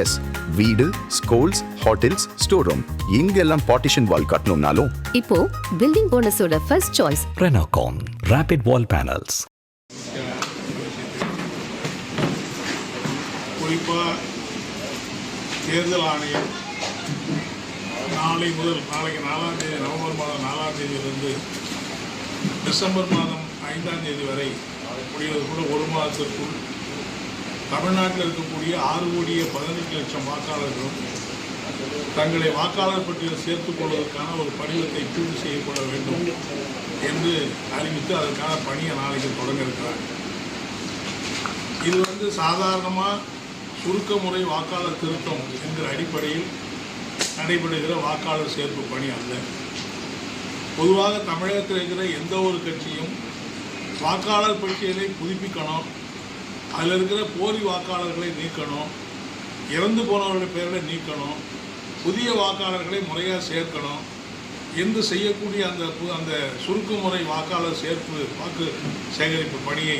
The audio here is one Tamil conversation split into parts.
எஸ் வீடு ஸ்கூல்ஸ் ஹோட்டல்ஸ் ஸ்டோர் ரூம் இங்கெல்லாம் பார்ட்டிஷன் வால் கட்டணும்னாலும். இப்போ building போனஸோட first choice Renocon Rapid Wall Panels. குறிப்பாக தேர்தல் ஆணையம் நாளை முதல் நாளைக்கு நாலாம் தேதி நவம்பர் மாதம் நாலாம் தேதியிலிருந்து டிசம்பர் மாதம் ஐந்தாம் தேதி வரை முடிவது கூட ஒரு மாதத்திற்குள் தமிழ்நாட்டில் இருக்கக்கூடிய ஆறு கோடியே பதினெட்டு லட்சம் வாக்காளர்களும் தங்களை வாக்காளர் பட்டியலில் சேர்த்துக் கொள்வதற்கான ஒரு படிவத்தை பூர்த்தி செய்யப்பட வேண்டும் என்று அறிவித்து அதற்கான பணியை நாளைக்கு தொடங்க இருக்கிறாங்க இது வந்து சாதாரணமாக சுருக்க முறை வாக்காளர் திருத்தம் என்கிற அடிப்படையில் நடைபெறுகிற வாக்காளர் சேர்ப்பு பணி அல்ல. பொதுவாக தமிழகத்தில் இருக்கிற எந்த ஒரு கட்சியும் வாக்காளர் பட்டியலை புதுப்பிக்கணும் அதில் இருக்கிற போலி வாக்காளர்களை நீக்கணும் இறந்து போனவர்களுடைய பெயர்களை நீக்கணும் புதிய வாக்காளர்களை முறையாக சேர்க்கணும் என்று செய்யக்கூடிய அந்த அந்த சுருக்குமுறை வாக்காளர் சேர்ப்பு வாக்கு சேகரிப்பு பணியை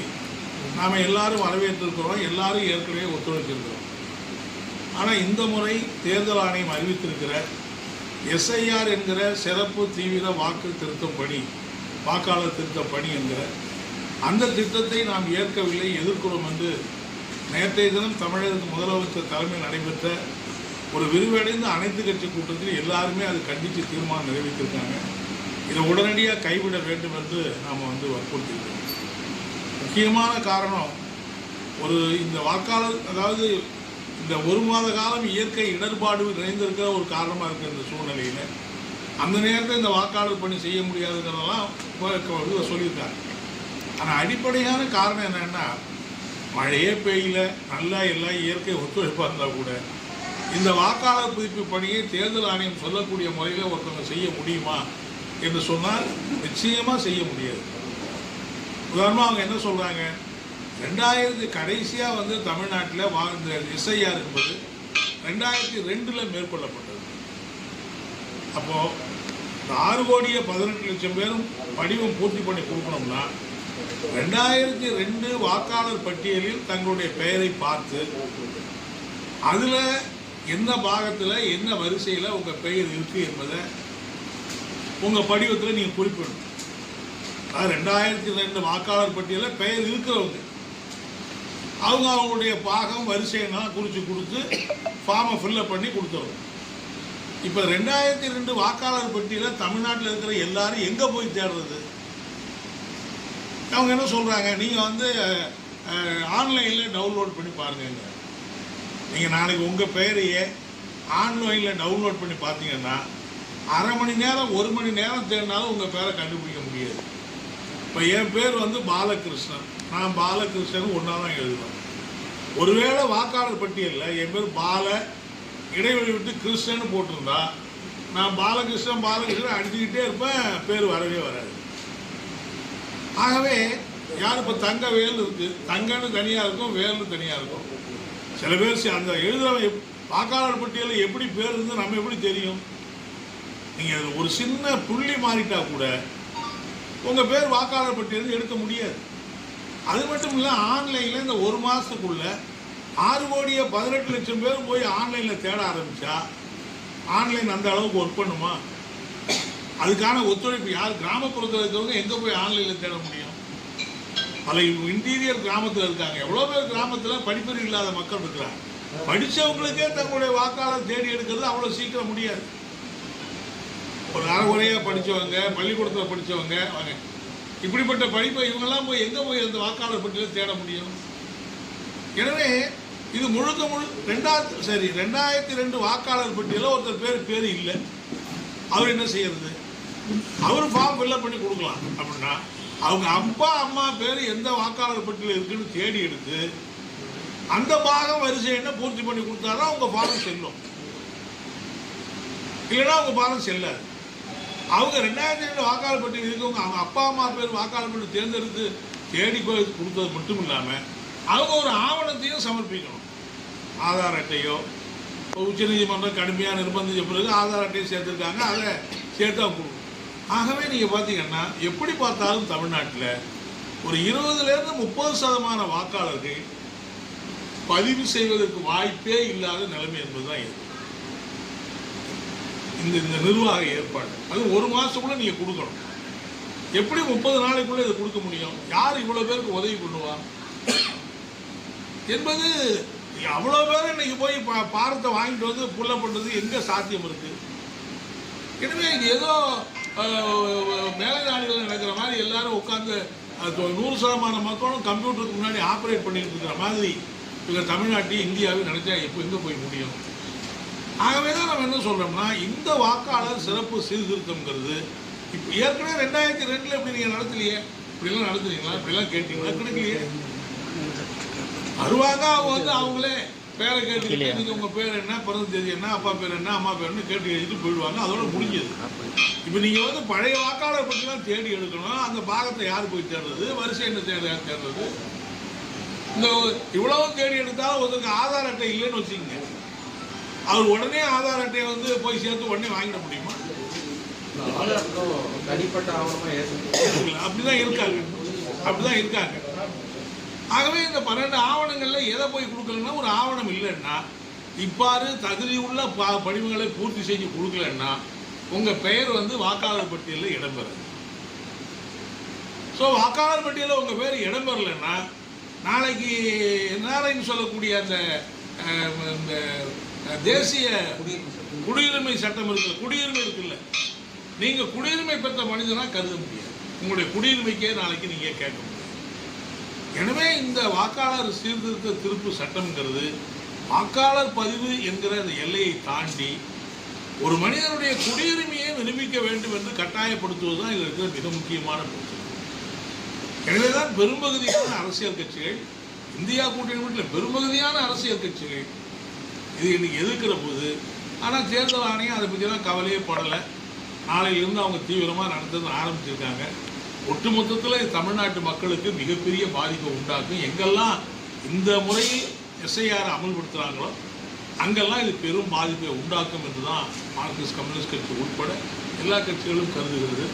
நாம் எல்லாரும் வரவேற்றிருக்கிறோம் எல்லாரும் ஏற்கனவே ஒத்துழைச்சிருக்கிறோம். ஆனால் இந்த முறை தேர்தல் ஆணையம் அறிவித்திருக்கிற எஸ்ஐஆர் என்கிற சிறப்பு தீவிர வாக்கு திருத்தம் பணி வாக்காளர் திருத்த பணி என்கிற அந்த திட்டத்தை நாம் ஏற்கவில்லை எதிர்க்கிறோம் என்று நேற்றைய தினம் தமிழக முதலமைச்சர் தலைமையில் நடைபெற்ற ஒரு விரிவடைந்த அனைத்து கட்சி கூட்டத்தில் எல்லாருமே அது கண்டித்து தீர்மானம் நிறைவேற்றிருக்காங்க. இதை உடனடியாக கைவிட வேண்டும் என்று நாம் வந்து வற்புறுத்தியிருக்கோம். முக்கியமான காரணம் ஒரு இந்த வாக்காளர் அதாவது இந்த ஒரு மாத காலம் இயற்கை இடர்பாடு நிறைந்திருக்கிற ஒரு காரணமாக இருக்கிற இந்த சூழ்நிலையில் அந்த நேரத்தில் இந்த வாக்காளர் பணி செய்ய முடியாதுங்கிறதெல்லாம் சொல்லியிருக்காங்க ஆனால் அடிப்படையான காரணம் என்னென்னா மழையே பெய்யல நல்லா எல்லாம் இயற்கை ஒத்துழைப்பாக இருந்தால் கூட இந்த வாக்காளர் புதுப்பு பணியை தேர்தல் ஆணையம் சொல்லக்கூடிய முறையில் ஒருத்தவங்க செய்ய முடியுமா என்று சொன்னால் நிச்சயமாக செய்ய முடியாது. உதாரணமாக அவங்க என்ன சொல்கிறாங்க ரெண்டாயிரத்து கடைசியாக வந்து தமிழ்நாட்டில் வா இந்த எஸ்ஐஆர் என்பது ரெண்டாயிரத்தி ரெண்டில் மேற்கொள்ளப்பட்டது. அப்போது இந்த ஆறு கோடியே பதினெட்டு லட்சம் பேரும் படிவம் பூர்த்தி பண்ணி கொடுக்கணும்னா ரெண்டாயிரத்தி ரெண்டு வாக்காளர் பட்டியலில் தங்களுடைய பெயரை பார்த்து அதில் எந்த பாகத்தில் என்ன வரிசையில் உங்கள் பெயர் இருக்குது என்பதை உங்கள் படிவத்தில் நீங்கள் குறிப்பிடணும். அதாவது ரெண்டாயிரத்தி ரெண்டு வாக்காளர் பட்டியலில் பெயர் இருக்கிறவங்க. அவங்க அவங்களுடைய பாகம் வரிசையெல்லாம் குறித்து கொடுத்து ஃபார்மை ஃபில்லப் பண்ணி கொடுத்துருவோம் இப்போ ரெண்டாயிரத்தி ரெண்டு வாக்காளர் பட்டியலில் தமிழ்நாட்டில் இருக்கிற எல்லாரும் எங்கே போய் தேடுறது? அவங்க என்ன சொல்கிறாங்க நீங்கள் வந்து ஆன்லைனில் டவுன்லோட் பண்ணி பாருங்க நீங்கள் நாளைக்கு உங்கள் பெயரையே ஆன்லைனில் டவுன்லோட் பண்ணி பார்த்தீங்கன்னா அரை மணி நேரம் ஒரு மணி நேரம் தேடினாலும் உங்கள் பேரை கண்டுபிடிக்க முடியாது. இப்போ என் பேர் வந்து பாலகிருஷ்ணன். நான் பாலகிருஷ்ணன் ஒன்றா தான் எழுதுவேன். ஒருவேளை வாக்காளர் பட்டியலில் என் பேர் பால இடைவெளி விட்டு கிருஷ்ணன் போட்டிருந்தா நான் பாலகிருஷ்ணன் பாலகிருஷ்ணன் அடிச்சுக்கிட்டே இருப்பேன் பேர் வரவே வராது. ஆகவே யார் இப்போ தங்க வேல் இருக்கு? தங்கன்னு தனியாக இருக்கும் வேல்னு தனியாக இருக்கும். சில பேர் அந்த எழுதுறவன் வாக்காளர் பட்டியலில் எப்படி பேர் இருந்து நம்ம எப்படி தெரியும்? நீங்கள் ஒரு சின்ன புள்ளி மாறிட்டா கூட உங்கள் பேர் வாக்காளர் பட்டியலில் எடுக்க முடியாது. அது மட்டும் இல்லை ஆன்லைனில் இந்த ஒரு மாதத்துக்குள்ள ஆறு கோடியே பதினெட்டு லட்சம் பேர் போய் ஆன்லைனில் தேட ஆரம்பித்தா ஆன்லைன் அந்த அளவுக்கு ஒர்க் பண்ணுமா? அதுக்கான ஒத்துழைப்பு யார்? கிராமப்புறத்தில் இருக்கிறவங்க எங்கே போய் ஆன்லைனில் தேட முடியும்? பல இன்டீரியர் கிராமத்தில் இருக்காங்க. எவ்வளோ பேர் கிராமத்தில் படிப்பறிவு இல்லாத மக்கள் இருக்கிறாங்க. படித்தவங்களுக்கே தங்களுடைய வாக்காளர் தேடி எடுக்கிறது அவ்வளோ சீக்கிரம் முடியாது. ஒரு அறகுறையாக படித்தவங்க பள்ளிக்கூடத்தில் படித்தவங்க அவங்க இப்படிப்பட்ட படிப்பை இவங்கெல்லாம் போய் எங்கே போய் அந்த வாக்காளர் பட்டியலில் தேட முடியும்? எனவே இது முழுக்க முழு ரெண்டாயிரத்து சரி ரெண்டாயிரத்தி ரெண்டு வாக்காளர் பட்டியலில் ஒருத்தர் பேர் பேர் இல்லை. அவர் என்ன செய்யறது? அவர் ஃபார்ம் ஃபில்லப் பண்ணி கொடுக்கலாம். அப்படின்னா அவங்க அப்பா அம்மா பேர் எந்த வாக்காளர் பட்டியல் இருக்குன்னு தேடி எடுத்து அந்த பாகம் வரிசை என்ன பூர்த்தி பண்ணி கொடுத்தாதான் அவங்க பாலம் செல்லும். இல்லைன்னா அவங்க பாலம் செல்லாது. அவங்க ரெண்டாயிரத்தி ரெண்டு வாக்காளர் பட்டியல் இருக்கவங்க அவங்க அப்பா அம்மா பேர் வாக்காளர் பட்டியல் தேர்ந்தெடுத்து தேடி போய் கொடுத்தது மட்டும் இல்லாமல் அவங்க ஒரு ஆவணத்தையும் சமர்ப்பிக்கணும். ஆதார் அட்டையோ உச்சநீதிமன்றம் கடுமையாக நிர்பந்திச்ச பிறகு ஆதார் அட்டையை சேர்த்துருக்காங்க அதை சேர்த்தா அவங்க ஆகவே நீங்கள் பார்த்தீங்கன்னா எப்படி பார்த்தாலும் தமிழ்நாட்டில் ஒரு இருபதுலேருந்து முப்பது சதமான வாக்காளர்கள் பதிவு செய்வதற்கு வாய்ப்பே இல்லாத நிலைமை என்பதுதான் இருக்கு இந்த இந்த நிர்வாக ஏற்பாடு. அது ஒரு மாதத்துக்குள்ளே நீங்கள் கொடுக்கணும். எப்படி முப்பது நாளைக்குள்ளே இதை கொடுக்க முடியும்? யார் இவ்வளோ பேருக்கு உதவி பண்ணுவா? என்பது அவ்வளோ பேர் இன்னைக்கு போய் பா- பாரத்தை வாங்கிட்டு வந்து புள்ள பண்ணுறது எங்கே சாத்தியம் இருக்கு? எனவே இது ஏதோ மேலை நாடுகளில் நடக்கிற மாதிரி எல்லாரும் உட்காந்து நூறு சதமான மக்களும் கம்ப்யூட்டருக்கு முன்னாடி ஆப்ரேட் பண்ணிட்டு இருக்கிற மாதிரி இவங்க தமிழ்நாட்டையும் இந்தியாவையும் நினைச்சா எப்போ எங்கே போய் முடியும்? ஆகவே தான் நம்ம என்ன சொல்றோம்னா இந்த வாக்காளர் சிறப்பு சீர்திருத்தம்ங்கிறது இப்போ ஏற்கனவே ரெண்டாயிரத்தி ரெண்டில் இப்படி நீங்கள் நடத்தலையே? இப்படிலாம் நடத்துறீங்களா? இப்படிலாம் கேட்டீங்களா? கிடைக்கலையே வருவாங்க அவங்க வந்து அவங்களே பேரை கேட்டுக்கிட்டு நீங்க உங்க பேர் என்ன பிறந்த தேதி என்ன அப்பா பேர் என்ன அம்மா பேர் என்ன கேட்டு எழுதிட்டு போயிடுவாங்க. அதோட முடிஞ்சது. இப்போ நீங்க வந்து பழைய வாக்காளர் பற்றிலாம் தேடி எடுக்கணும் அந்த பாகத்தை யார் போய் தேடுறது? வரிசை என்ன தேட யார் தேடுறது? இந்த இவ்வளவு தேடி எடுத்தாலும் ஒருத்தருக்கு ஆதார் அட்டை இல்லைன்னு வச்சுக்கோங்க. அவர் உடனே ஆதார் அட்டையை வந்து போய் சேர்த்து உடனே வாங்கிட முடியுமா? அப்படிதான் இருக்காங்க. அப்படிதான் இருக்காங்க. ஆகவே இந்த பன்னெண்டு ஆவணங்களில் எதை போய் கொடுக்கலன்னா ஒரு ஆவணம் இல்லைன்னா இவ்வாறு தகுதி உள்ள ப- படிவங்களை பூர்த்தி செஞ்சு கொடுக்கலன்னா உங்கள் பெயர் வந்து வாக்காளர் பட்டியலில் இடம்பெறாது. ஸோ வாக்காளர் பட்டியலில் உங்கள் பேர் இடம்பெறலைன்னா நாளைக்கு நாளைன்னு சொல்லக்கூடிய அந்த இந்த தேசிய குடியுரிமை சட்டம் இருக்குல்ல குடியுரிமை இருக்குல்ல நீங்கள் குடியுரிமை பெற்ற மனிதனாக கருத முடியாது. உங்களுடைய குடியுரிமைக்கே நாளைக்கு நீங்கள் கேட்க எனவே இந்த வாக்காளர் சீர்திருத்த திருப்பு சட்டம்ங்கிறது வாக்காளர் பதிவு என்கிற அந்த எல்லையை தாண்டி ஒரு மனிதனுடைய குடியுரிமையை நிரூபிக்க வேண்டும் என்று கட்டாயப்படுத்துவதுதான் இதில் இருக்கிற மிக முக்கியமான பிரச்சனை எனவேதான் பெரும்பகுதியான அரசியல் கட்சிகள் இந்தியா கூட்டணி மட்டும் பெரும்பகுதியான அரசியல் கட்சிகள் இது இன்னைக்கு எதிர்க்கிற போது ஆனால் தேர்தல் ஆணையம் அதை பற்றிலாம் கவலையே படலை. நாளையிலிருந்து அவங்க தீவிரமாக நடத்துறது ஆரம்பிச்சிருக்காங்க. ஒட்டுமொத்தத்தில் தமிழ்நாட்டு மக்களுக்கு மிகப்பெரிய பாதிப்பை உண்டாக்கும். எங்கெல்லாம் இந்த முறையில் எஸ்ஐஆர் அமல்படுத்துகிறாங்களோ அங்கெல்லாம் இது பெரும் பாதிப்பை உண்டாக்கும் என்று தான் மார்க்சிஸ்ட் கம்யூனிஸ்ட் கட்சி உட்பட எல்லா கட்சிகளும் கருதுகிறது.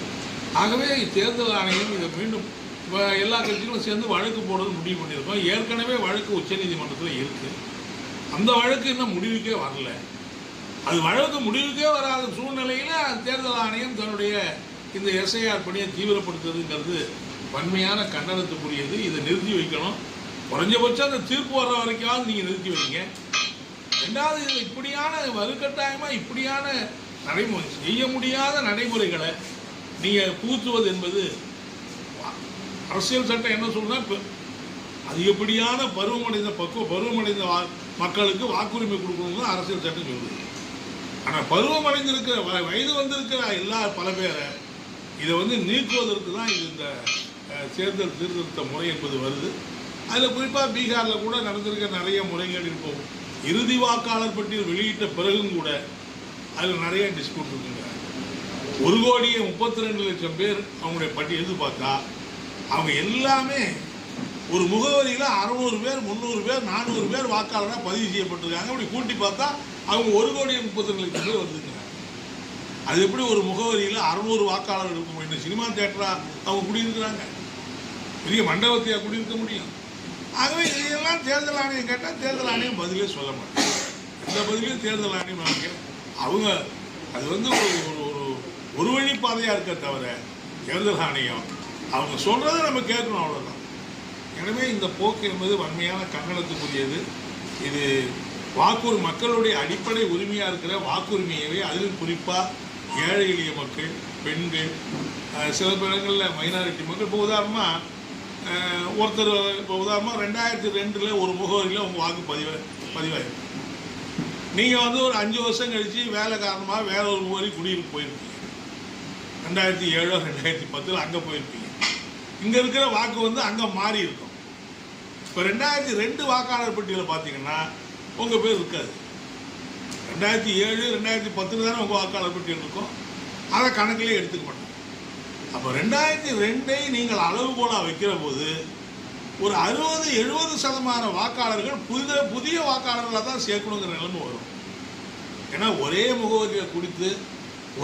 ஆகவே தேர்தல் ஆணையம் இதை மீண்டும் இப்போ எல்லா கட்சிகளும் சேர்ந்து வழக்கு போடுறது முடிவு பண்ணியிருக்கோம். ஏற்கனவே வழக்கு உச்சநீதிமன்றத்தில் இருக்குது அந்த வழக்கு இன்னும் முடிவுக்கே வரல. அது வழக்கு முடிவுக்கே வராத சூழ்நிலையில் தேர்தல் ஆணையம் தன்னுடைய இந்த எஸ்ஐஆர் பணியை தீவிரப்படுத்துறதுங்கிறது வன்மையான கண்டனத்துக்குரியது. இதை நிறுத்தி வைக்கணும். குறைஞ்சபட்சம் அந்த தீர்ப்பு வர்ற வரைக்காவது நீங்கள் நிறுத்தி வைங்க. ரெண்டாவது இது இப்படியான வலுக்கட்டாயமாக இப்படியான நடைமுறை செய்ய முடியாத நடைமுறைகளை நீங்கள் பூத்துவது என்பது அரசியல் சட்டம் என்ன சொல்றா அதிகப்படியான பருவமடைந்த பக்குவ பருவமடைந்த வா- மக்களுக்கு வாக்குரிமை கொடுக்கணும்னு அரசியல் சட்டம் சொல்லுது. ஆனால் பருவமடைந்திருக்கிற வ- வயது வந்திருக்கிற எல்லா பல பேரை இதை வந்து நீக்குவதற்கு தான் இது இந்த தேர்தல் சீர்திருத்த முறை என்பது வருது. அதில் குறிப்பாக பீகாரில் கூட நடந்திருக்க நிறைய முறைகள் இருக்கும் இறுதி வாக்காளர் பட்டியல் வெளியிட்ட பிறகும் கூட அதில் நிறைய டிஸ்பியூட் இருக்குங்க. ஒரு கோடியே முப்பத்தி ரெண்டு லட்சம் பேர் அவங்களுடைய பட்டியல் எடுத்து பார்த்தா அவங்க எல்லாமே ஒரு முகவரியில் அறநூறு பேர் முந்நூறு பேர் நானூறு பேர் வாக்காளராக பதிவு செய்யப்பட்டிருக்காங்க. அப்படி கூட்டி பார்த்தா அவங்க ஒரு கோடியே முப்பத்தி ரெண்டு லட்சம் பேர் வந்துருக்காங்க அது எப்படி ஒரு முகவரியில் அறநூறு வாக்காளர் இருக்க முடியும் சினிமா தேட்டரா அவங்க குடியிருக்கிறாங்க? பெரிய மண்டபத்தையா குடியிருக்க முடியும்? ஆகவே இதையெல்லாம் தேர்தல் ஆணையம் கேட்டால் தேர்தல் ஆணையம் பதிலே சொல்ல மாட்டாங்க. இந்த பதிலையும் தேர்தல் ஆணையம் நமக்கு அவங்க அது வந்து ஒரு ஒரு ஒரு ஒரு வழி பாதையாக இருக்க தவிர தேர்தல் ஆணையம் அவங்க சொல்றதை நம்ம கேட்கணும் அவ்வளோதான் எனவே இந்த போக்கு என்பது வன்மையான கங்கணத்துக்குரியது இது வாக்குறு மக்களுடைய அடிப்படை உரிமையாக இருக்கிற வாக்குரிமையவே அதிலும் குறிப்பாக ஏழை எளிய மக்கள் பெண்கள் சில இடங்களில் மைனாரிட்டி மக்கள். இப்போ உதாரணமாக ஒருத்தர் இப்போ உதாரணமாக ரெண்டாயிரத்தி ரெண்டில் ஒரு முகவரியில் உங்கள் வாக்கு பதிவாக பதிவாயிருக்கு. நீங்கள் வந்து ஒரு அஞ்சு வருஷம் கழித்து வேலை காரணமாக வேற ஒரு முகவரி குடியிருப்பு போயிருப்பீங்க ரெண்டாயிரத்தி ஏழோ ரெண்டாயிரத்தி பத்தில் அங்கே போயிருப்பீங்க இங்கே இருக்கிற வாக்கு வந்து அங்கே மாறி இருக்கும் இப்போ ரெண்டாயிரத்தி ரெண்டு வாக்காளர் பட்டியலில் பார்த்தீங்கன்னா உங்கள் பேர் இருக்காது. ரெண்டாயிரத்தி ஏழு ரெண்டாயிரத்தி பத்தில் தானே உங்கள் வாக்காளர் பட்டியல் இருக்கும் அதை கணக்கிலே எடுத்துக்க மாட்டோம். அப்போ ரெண்டாயிரத்தி ரெண்டை நீங்கள் அளவுகோலாக வைக்கிற போது ஒரு அறுபது எழுபது சதமான வாக்காளர்கள் புதிய புதிய வாக்காளர்களாக தான் சேர்க்கணுங்கிற நிலைமை வரும். ஏன்னா ஒரே முகவரியில் குடித்து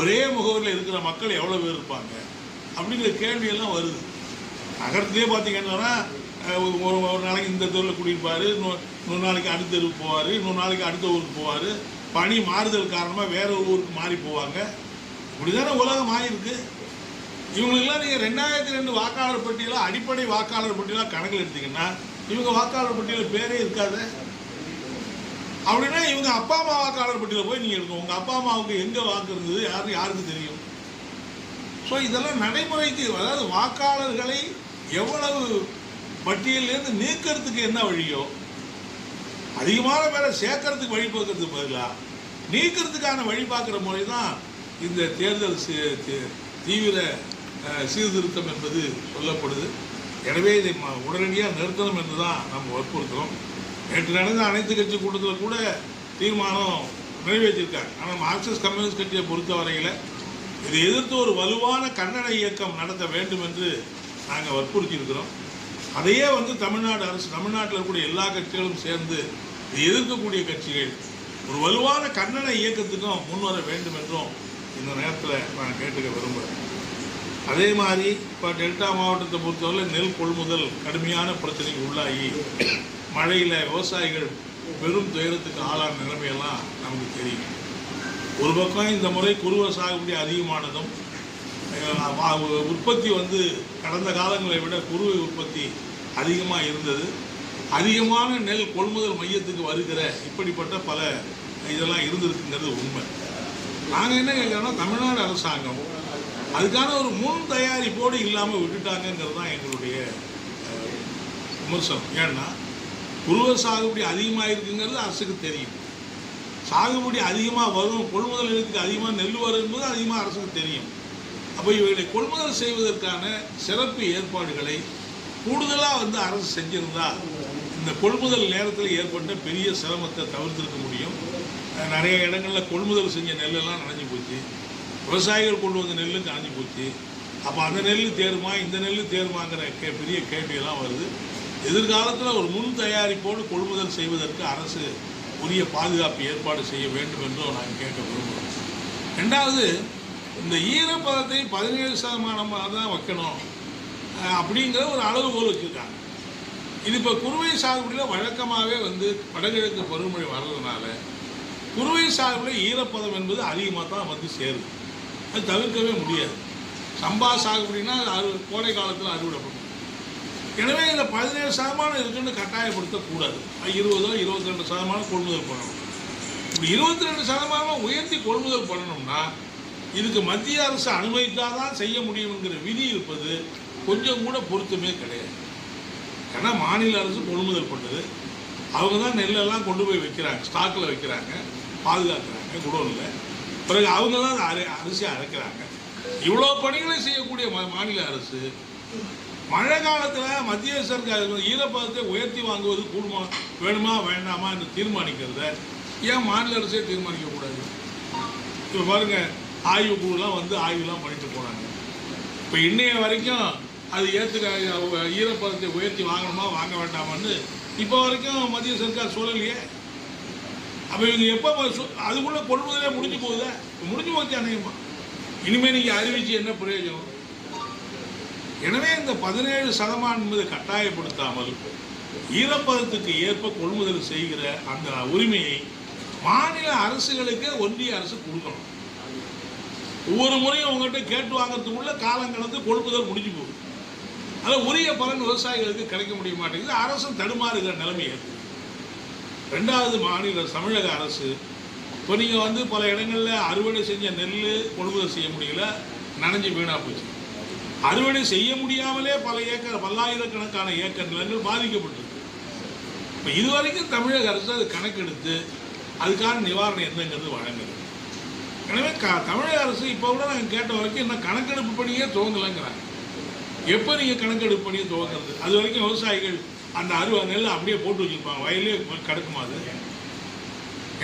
ஒரே முகவரியில் இருக்கிற மக்கள் எவ்வளோ பேர் இருப்பாங்க அப்படிங்கிற கேள்வியெல்லாம் வருது. நகரத்துலேயே பார்த்தீங்கன்னா ஒரு ஒரு ஒரு நாளைக்கு இந்த தெருவில் குடியிருப்பார் இன்னொரு நாளைக்கு அடுத்த தெருவுக்கு போவார் இன்னொரு நாளைக்கு அடுத்த ஊருக்கு போவார். பணி மாறுதல் காரணமாக வேற ஒரு ஊருக்கு மாறி போவாங்க. இப்படிதானே உலகம் ஆயிருக்கு இவங்களுக்கெல்லாம் நீங்கள் ரெண்டாயிரத்தி ரெண்டு வாக்காளர் பட்டியலாக அடிப்படை வாக்காளர் பட்டியலாக கணக்கில் எடுத்தீங்கன்னா இவங்க வாக்காளர் பட்டியலில் பேரே இருக்காது. அப்படின்னா இவங்க அப்பா அம்மா வாக்காளர் பட்டியலில் போய் நீங்கள் எடுக்கணும். உங்கள் அப்பா அம்மாவுக்கு எங்கே வாக்கு இருந்தது யாரு யாருக்கு தெரியும்? ஸோ இதெல்லாம் நடைமுறைக்கு அதாவது வாக்காளர்களை எவ்வளவு பட்டியலேருந்து நீக்கிறதுக்கு என்ன வழியோ அதிகமான பேரை சேர்க்கறதுக்கு வழி பார்க்கறதுக்கு பதிலாக நீக்கிறதுக்கான வழி பார்க்குற முறை தான் இந்த தேர்தல் தீவிர சீர்திருத்தம் என்பது சொல்லப்படுது. எனவே இதை உடனடியாக நிறுத்தணும் என்று தான் நம்ம வற்புறுத்துகிறோம் நேற்று நடந்த அனைத்து கட்சி கூட்டத்தில் கூட தீர்மானம் நிறைவேற்றியிருக்காங்க ஆனால் மார்க்சிஸ்ட் கம்யூனிஸ்ட் கட்சியை பொறுத்தவரையில் இதை எதிர்த்து ஒரு வலுவான கன்னட இயக்கம் நடத்த வேண்டும் என்று நாங்கள் வற்புறுத்தியிருக்கிறோம். அதையே வந்து தமிழ்நாடு அரசு தமிழ்நாட்டில் இருக்கக்கூடிய எல்லா கட்சிகளும் சேர்ந்து இதை எதிர்க்கக்கூடிய கட்சிகள். ஒரு வலுவான கண்டன இயக்கத்துக்கும் முன்வர வேண்டும் என்றும் இந்த நேரத்தில் நான் கேட்டுக்க விரும்புகிறேன் அதே மாதிரி இப்போ டெல்டா மாவட்டத்தை பொறுத்தவரை நெல் கொள்முதல் கடுமையான பிரச்சனைக்கு உள்ளாகி மழையில் விவசாயிகள் பெரும் துயரத்துக்கு ஆளான நிலைமையெல்லாம் நமக்கு தெரியும். ஒரு பக்கம் இந்த முறை குருவ சாகுபடி அதிகமானதும் உற்பத்தி வந்து கடந்த காலங்களை விட குறுவை உற்பத்தி அதிகமாக இருந்தது. அதிகமான நெல் கொள்முதல் மையத்துக்கு வருகிற இப்படிப்பட்ட பல இதெல்லாம் இருந்திருக்குங்கிறது உண்மை. நாங்கள் என்ன கேட்குறோம்னா தமிழ்நாடு அரசாங்கம் அதுக்கான ஒரு முன் தயாரிப்போடு இல்லாமல் விட்டுட்டாங்கங்கிறது தான் எங்களுடைய விமர்சனம். ஏன்னா உருவ சாகுபடி அதிகமாக இருக்குங்கிறது அரசுக்கு தெரியும். சாகுபடி அதிகமாக வரும் கொள்முதல் நிலையத்துக்கு அதிகமாக நெல் வரும் என்பது அதிகமாக அரசுக்கு தெரியும். அப்போ இவைகளை கொள்முதல் செய்வதற்கான சிறப்பு ஏற்பாடுகளை கூடுதலாக வந்து அரசு செஞ்சிருந்தா இந்த கொள்முதல் நேரத்தில் ஏற்பட்ட பெரிய சிரமத்தை தவிர்த்திருக்க முடியும். நிறைய இடங்களில் கொள்முதல் செஞ்ச நெல்லெல்லாம் நனைஞ்சு போச்சு. விவசாயிகள் கொண்டு வந்த நெல்லு காஞ்சி போச்சு. அப்போ அந்த நெல் தேருமா? இந்த நெல் தேருமாங்கிற கே பெரிய கேள்வியெல்லாம் வருது. எதிர்காலத்தில் ஒரு முன் தயாரிப்போடு கொள்முதல் செய்வதற்கு அரசு உரிய பாதுகாப்பு ஏற்பாடு செய்ய வேண்டும் என்றும் நான் கேட்க விரும்புகிறோம் ரெண்டாவது இந்த ஈரப்பதத்தை பதினேழு சதமானமாக தான் வைக்கணும். அப்படிங்கிற ஒரு அளவுகோல் வச்சுருக்காங்க. இது இப்போ குறுவை சாகுபடியில் வழக்கமாகவே வந்து வடகிழக்கு பருவமழை வர்றதுனால குறுவை சாகுபடியில் ஈரப்பதம் என்பது அதிகமாக தான் வந்து சேருது. அது தவிர்க்கவே முடியாது. சம்பா சாகுபடினா அறு கோடை காலத்தில் அறுவடைப்படும். எனவே இந்த பதினேழு சதமானம் இருக்குன்னு கட்டாயப்படுத்தக்கூடாது. இருபதோ இருபத்தி ரெண்டு சதமானம் கொள்முதல் பண்ணணும். இப்படி இருபத்தி ரெண்டு சதமானம் உயர்த்தி கொள்முதல் பண்ணணும்னா இதுக்கு மத்திய அரசு அனுமதித்தால் தான் செய்ய முடியுங்கிற விதி இருப்பது கொஞ்சம் கூட பொருத்தமே கிடையாது. ஏன்னா மாநில அரசு கொள்முதல் பண்ணுது. அவங்க தான் நெல்லெல்லாம் கொண்டு போய் வைக்கிறாங்க. ஸ்டாக்கில் வைக்கிறாங்க. பாதுகாக்கிறாங்க. குடோனில் பிறகு அவங்க தான் அரை அரி அரிசி அரைக்கிறாங்க. இவ்வளோ பணிகளை செய்யக்கூடிய மாநில அரசு மழை காலத்தில் மத்திய சர்க்கார் ஈரப்பதத்தை உயர்த்தி வாங்குவது கூடுமா வேணுமா வேண்டாமா என்று தீர்மானிக்கிறத ஏன் மாநில அரசே தீர்மானிக்கக்கூடாது இப்போ பாருங்க ஆய்வு குழுலாம் வந்து ஆய்வுலாம் பண்ணிட்டு போனாங்க இப்போ இன்னைய வரைக்கும் அது ஏற்றுக்க ஈரப்பதத்தை உயர்த்தி வாங்கணுமா வாங்க வேண்டாமான்னு இப்போ வரைக்கும் மத்திய சர்க்கார் சொல்லலையே அப்போ இவங்க எப்போ அதுக்குள்ளே கொள்முதலே முடிஞ்சு போகுதே? முடிஞ்சு போச்சு அநேகமாக இனிமேல் நீங்கள் அறிவிச்சு என்ன பிரயோஜனம்? எனவே இந்த பதினேழு சதமானம் என்பது கட்டாயப்படுத்தாமல் ஈரப்பதத்துக்கு ஏற்ப கொள்முதல் செய்கிற அந்த உரிமையை மாநில அரசுகளுக்கு ஒன்றிய அரசு கொடுக்கணும். ஒவ்வொரு முறையும் அவங்ககிட்ட கேட்டு வாங்கிறதுக்குள்ள காலம் கடந்து கொள்முதல் முடிஞ்சு போகுது. அதில் உரிய பலன் விவசாயிகளுக்கு கிடைக்க முடிய மாட்டேங்குது. அரசும் தடுமாறுகிற நிலைமை ஏற்படுது ரெண்டாவது மாநில தமிழக அரசு இப்போ நீங்கள் வந்து பல இடங்களில் அறுவடை செஞ்ச நெல் கொள்முதல் செய்ய முடியல நனைஞ்சு வீணாக போச்சு. அறுவடை செய்ய முடியாமலே பல ஏக்கர் பல்லாயிரக்கணக்கான ஏக்கர் நிலங்கள் பாதிக்கப்பட்டிருக்கு. இப்போ இதுவரைக்கும் தமிழக அரசு அது கணக்கெடுத்து அதுக்கான நிவாரணம் என்னங்கிறது வழங்குது எனவே க தமிழக அரசு இப்போ கூட நாங்கள் கேட்ட வரைக்கும் இன்னும் கணக்கெடுப்பு பணியே துவங்கலைங்கிறாங்க. எப்போ நீங்கள் கணக்கெடுப்பு பண்ணி துவங்குறது? அது வரைக்கும் விவசாயிகள் அந்த அறுவை நெல் அப்படியே போட்டு வச்சுருப்பாங்க. வயலே கிடக்குமா அது?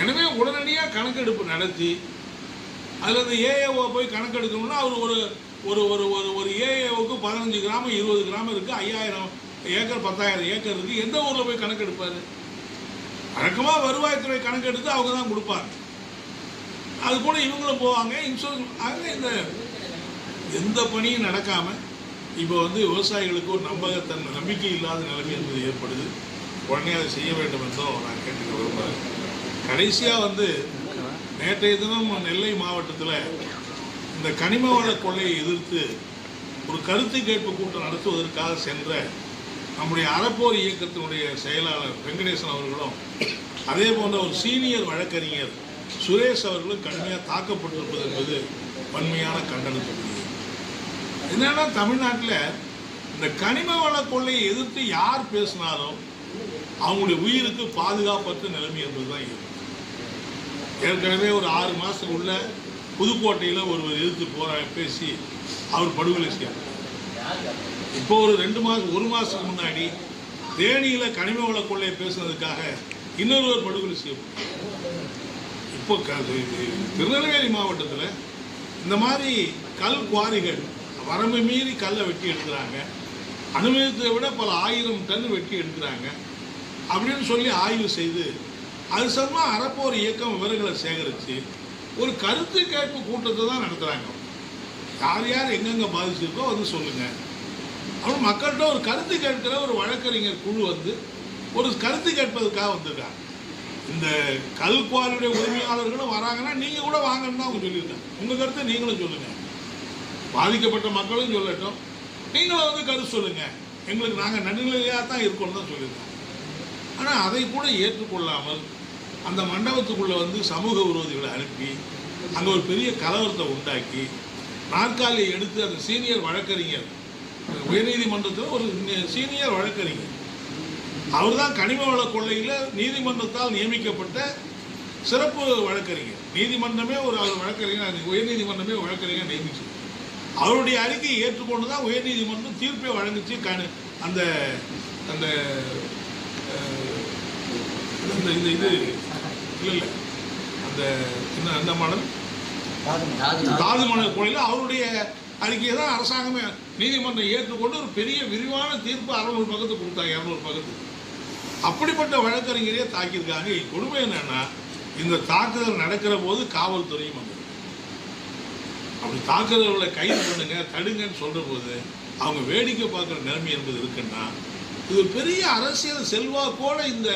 எனவே உடனடியாக கணக்கெடுப்பு நடத்தி அதில் அந்த ஏஏஓ போய் கணக்கெடுக்கணும்னா அவர் ஒரு ஒரு ஒரு ஒரு ஒரு ஏஏஓக்கு பதினஞ்சு கிராமம் இருபது கிராமம் இருக்குது ஐயாயிரம் ஏக்கர் பத்தாயிரம் ஏக்கர் இருக்குது எந்த ஊரில் போய் கணக்கெடுப்பார்? வழக்கமாக வருவாய்த்துறை கணக்கெடுத்து அவங்க தான் கொடுப்பாங்க. அது கூட இவங்களும் போவாங்க இன்சூரன்ஸ் ஆக இந்த எந்த பணியும் நடக்காமல் இப்போ வந்து விவசாயிகளுக்கு ஒரு நம்பகத்தன் நம்பிக்கை இல்லாத நிலைமை என்பது ஏற்படுது. உடனே அதை செய்ய வேண்டும் என்றும் நான் கேட்டுக்க விரும்புகிறேன் கடைசியாக வந்து நேற்றைய தினம் நெல்லை மாவட்டத்தில் இந்த கனிம வள கொள்ளையை எதிர்த்து ஒரு கருத்து கேட்பு கூட்டம் நடத்துவதற்காக சென்ற நம்முடைய அறப்போர் இயக்கத்தினுடைய செயலாளர் வெங்கடேசன் அவர்களும் அதே போன்ற ஒரு சீனியர் வழக்கறிஞர் சுரேஷ் அவர்களும் கடுமையாக தாக்கப்பட்டிருப்பது என்பது வன்மையான கண்டனத்துக்குரியது என்னன்னா தமிழ்நாட்டில் இந்த கனிம வள கொள்ளையை எதிர்த்து யார் பேசினாலும் அவங்களுடைய உயிருக்கு பாதுகாப்பற்ற நிலைமை என்பதுதான் இருக்கு ஏற்கனவே ஒரு ஆறு மாதத்துக்கு உள்ள புதுக்கோட்டையில் ஒருவர் எதிர்த்து போரா பேசி அவர் படுகொலை செய்யார் இப்போ ஒரு ரெண்டு மாதம் ஒரு மாதத்துக்கு முன்னாடி தேனியில் கனிம வள கொள்ளையை பேசுனதுக்காக இன்னொருவர் படுகொலை செய்யப்பட்டார். இப்போ க- இது திருநெல்வேலி மாவட்டத்தில் இந்த மாதிரி கல் குவாரிகள் வரம்பு மீறி கல்லை வெட்டி எடுக்கிறாங்க. அனுமதித்ததை விட பல ஆயிரம் டன் வெட்டி எடுக்கிறாங்க. அப்படின்னு சொல்லி ஆய்வு செய்து அது சம்பந்தமாக அறப்போர் இயக்கம் விவரங்களை சேகரித்து ஒரு கருத்து கேட்பு கூட்டத்தை தான் நடத்துகிறாங்க யார் யார் எங்கெங்கே பாதிச்சிருக்கோ வந்து சொல்லுங்கள் அப்புறம் மக்கள்கிட்ட ஒரு கருத்து கேட்கிற ஒரு வழக்கறிஞர் குழு வந்து ஒரு கருத்து கேட்பதற்காக வந்திருக்காங்க. இந்த கல்குவாரியுடைய உரிமையாளர்களும் வராங்கன்னா நீங்கள் கூட வாங்கன்னு தான் அவங்க சொல்லியிருக்காங்க. உங்கள் கருத்தை நீங்களும் சொல்லுங்கள் பாதிக்கப்பட்ட மக்களும் சொல்லட்டும். நீங்களும் வந்து கருத்து சொல்லுங்கள் எங்களுக்கு நாங்கள் நடுநிலையாக தான் இருக்கோம்னு தான் சொல்லியிருக்கோம். ஆனால் அதை கூட ஏற்றுக்கொள்ளாமல் அந்த மண்டபத்துக்குள்ளே வந்து சமூக விரோதிகளை அனுப்பி அங்கே ஒரு பெரிய கலவரத்தை உண்டாக்கி நாற்காலியை எடுத்து அந்த சீனியர் வழக்கறிஞர் உயர்நீதிமன்றத்தில் ஒரு சீனியர் வழக்கறிஞர். அவர் தான் கனிம வள கொள்ளையில் நீதிமன்றத்தால் நியமிக்கப்பட்ட சிறப்பு வழக்கறிஞர். நீதிமன்றமே ஒரு அவர் வழக்கறிஞர் உயர்நீதிமன்றமே வழக்கறிஞர் நியமிச்சு அவருடைய அறிக்கையை ஏற்றுக்கொண்டு தான் உயர்நீதிமன்றம் தீர்ப்பை வழங்குச்சு. கணு அந்த அந்த இந்த இது இல்லை இல்லை. அந்த என்ன அந்த மடல் தாது மணல் கொலையில் அவருடைய அறிக்கையை தான் அரசாங்கமே நீதிமன்றம் ஏற்றுக்கொண்டு ஒரு பெரிய விரிவான தீர்ப்பு அறுநூறு பக்கத்து கொடுத்தாங்க இரநூறு பக்கத்து அப்படிப்பட்ட வழக்கறிஞரையே தாக்கியிருக்காங்க. கொடுமை என்னன்னா இந்த தாக்குதல் நடக்கிற போது காவல்துறையும் வந்தது. அப்படி தாக்குதல்களை கைது பண்ணுங்க தடுங்கன்னு சொல்கிற போது அவங்க வேடிக்கை பார்க்குற நிலைமை என்பது இருக்குன்னா இது பெரிய அரசியல் செல்வாக்கோட இந்த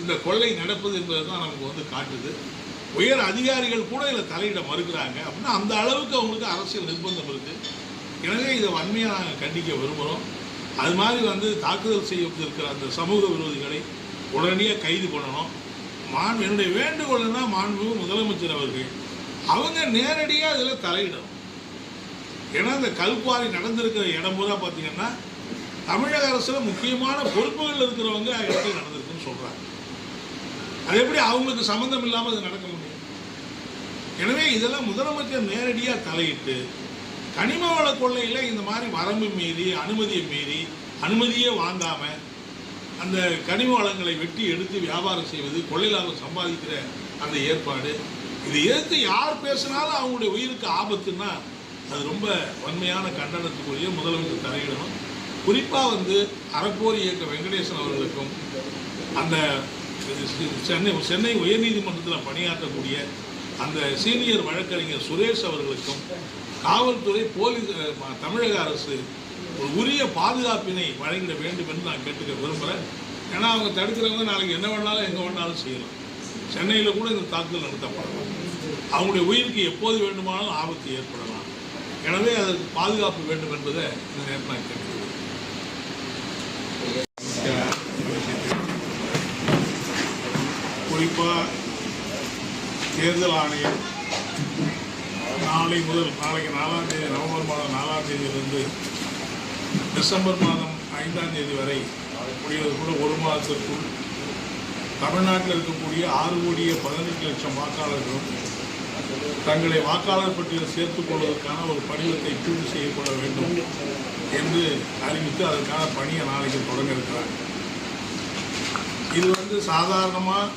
இந்த கொள்ளை நடப்பது என்பது தான் நமக்கு வந்து காட்டுது. உயர் அதிகாரிகள் கூட இதில் தலையிட மறுக்கிறாங்க. அப்படின்னா அந்த அளவுக்கு அவங்களுக்கு அரசியல் நிர்பந்தம் இருக்குது எனவே இதை வன்மையாக நாங்கள் கண்டிக்க விரும்புகிறோம் அது மாதிரி வந்து தாக்குதல் செய்யப்பட்டிருக்கிற அந்த சமூக விரோதிகளை உடனடியாக கைது பண்ணணும். மாண் என்னுடைய வேண்டுகோள்னா என்ன மாண்பு முதலமைச்சர் அவர்கள் அவங்க நேரடியாக இதில் தலையிடும். ஏன்னா இந்த கல்குவாரி நடந்திருக்கிற இடம் பூரா பார்த்தீங்கன்னா தமிழக அரசில் முக்கியமான பொறுப்புகள் இருக்கிறவங்க இடத்துல நடந்திருக்குன்னு சொல்கிறாங்க அது எப்படி அவங்களுக்கு சம்மந்தம் இல்லாமல் அது நடக்க முடியும்? எனவே இதெல்லாம் முதலமைச்சர் நேரடியாக தலையிட்டு கனிம வள கொள்ளையில் இந்த மாதிரி வரம்பு மீறி அனுமதியை மீறி அனுமதியே வாங்காமல் அந்த கனிம வளங்களை வெட்டி எடுத்து வியாபாரம் செய்வது கொள்ளை லாபம் சம்பாதிக்கிற அந்த ஏற்பாடு இது எதிர்த்து யார் பேசினாலும் அவங்களுடைய உயிருக்கு ஆபத்துன்னா அது ரொம்ப வன்மையான கண்டனத்துக்குரிய முதலமைச்சர் தலையிடணும். குறிப்பாக வந்து அறப்போர் இயக்க வெங்கடேசன் அவர்களுக்கும் அந்த சென்னை சென்னை உயர்நீதிமன்றத்தில் பணியாற்றக்கூடிய அந்த சீனியர் வழக்கறிஞர் சுரேஷ் அவர்களுக்கும் காவல்துறை போலீஸ் தமிழக அரசு ஒரு உரிய பாதுகாப்பினை வழங்கிட வேண்டும் என்று நான் கேட்டுக்க விரும்புகிறேன் ஏன்னா அவங்க தடுக்கிறவங்க நாளைக்கு என்ன வேணாலும் எங்கே வேணாலும் செய்யலாம். சென்னையில் கூட இந்த தாக்குதல் நடத்தப்படலாம். அவங்களுடைய உயிருக்கு எப்போது வேண்டுமானாலும் ஆபத்து ஏற்படலாம். எனவே அதற்கு பாதுகாப்பு வேண்டும் என்பதை இந்த நேரத்தில் நான் கேட்டுக்கிறேன் குறிப்பாக தேர்தல் ஆணையம் நாளை முதல் நாளைக்கு நாலாம் தேதி நவம்பர் மாதம் நாலாம் தேதியிலிருந்து டிசம்பர் மாதம் ஐந்தாம் தேதி வரை முடிவது கூட ஒரு மாதத்திற்குள் தமிழ்நாட்டில் இருக்கக்கூடிய ஆறு கோடியே பதினெட்டு லட்சம் வாக்காளர்களும் தங்களை வாக்காளர் பட்டியலில் சேர்த்துக் கொள்வதற்கான ஒரு படிவத்தை பூர்த்தி செய்யப்பட வேண்டும் என்று அறிவித்து அதற்கான பணியை நாளைக்கு தொடங்க இருக்கிறாங்க இது வந்து சாதாரணமாக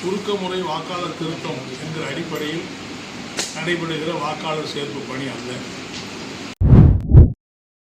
சுருக்க முறை வாக்காளர் திருத்தம் என்கிற அடிப்படையில் நடைபெறுகிற வாக்காளர் சேர்ப்பு பணி அல்ல.